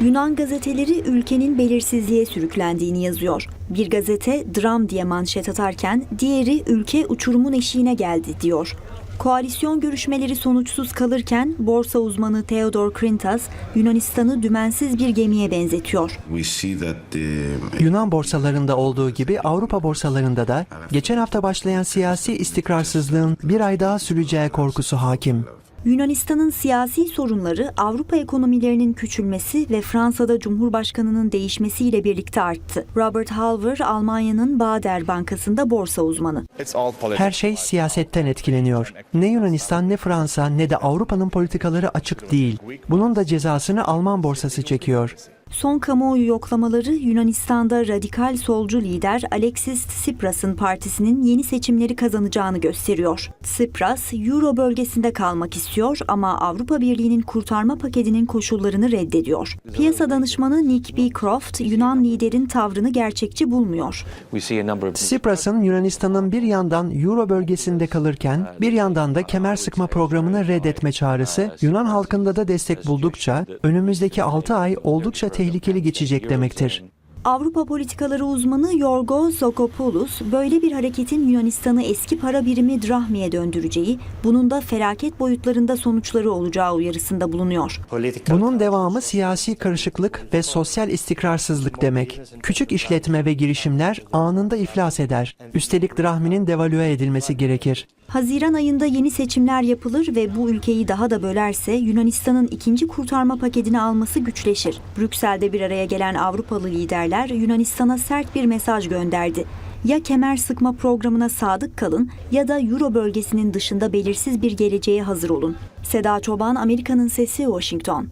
Yunan gazeteleri ülkenin belirsizliğe sürüklendiğini yazıyor. Bir gazete dram diye manşet atarken diğeri ülke uçurumun eşiğine geldi diyor. Koalisyon görüşmeleri sonuçsuz kalırken borsa uzmanı Theodor Krintas Yunanistan'ı dümensiz bir gemiye benzetiyor. The Yunan borsalarında olduğu gibi Avrupa borsalarında da geçen hafta başlayan siyasi istikrarsızlığın bir ay daha süreceği korkusu hakim. Yunanistan'ın siyasi sorunları Avrupa ekonomilerinin küçülmesi ve Fransa'da Cumhurbaşkanı'nın değişmesiyle birlikte arttı. Robert Halver, Almanya'nın Bader Bankası'nda borsa uzmanı. Her şey siyasetten etkileniyor. Ne Yunanistan ne Fransa ne de Avrupa'nın politikaları açık değil. Bunun da cezasını Alman borsası çekiyor. Son kamuoyu yoklamaları Yunanistan'da radikal solcu lider Alexis Tsipras'ın partisinin yeni seçimleri kazanacağını gösteriyor. Tsipras, Euro bölgesinde kalmak istiyor ama Avrupa Birliği'nin kurtarma paketinin koşullarını reddediyor. Piyasa danışmanı Nick B. Croft, Yunan liderin tavrını gerçekçi bulmuyor. Tsipras'ın Yunanistan'ın bir yandan Euro bölgesinde kalırken bir yandan da kemer sıkma programını reddetme çağrısı Yunan halkında da destek buldukça önümüzdeki 6 ay oldukça tehlikeli geçecek demektir. Avrupa politikaları uzmanı Yorgo Zokopoulos, böyle bir hareketin Yunanistan'ı eski para birimi drahmiye döndüreceği, bunun da felaket boyutlarında sonuçları olacağı uyarısında bulunuyor. Bunun devamı siyasi karışıklık ve sosyal istikrarsızlık demek. Küçük işletme ve girişimler anında iflas eder. Üstelik drahminin devalüe edilmesi gerekir. Haziran ayında yeni seçimler yapılır ve bu ülkeyi daha da bölerse Yunanistan'ın ikinci kurtarma paketini alması güçleşir. Brüksel'de bir araya gelen Avrupalı liderler Yunanistan'a sert bir mesaj gönderdi. Ya kemer sıkma programına sadık kalın ya da Euro bölgesinin dışında belirsiz bir geleceğe hazır olun. Seda Çoban, Amerika'nın Sesi, Washington.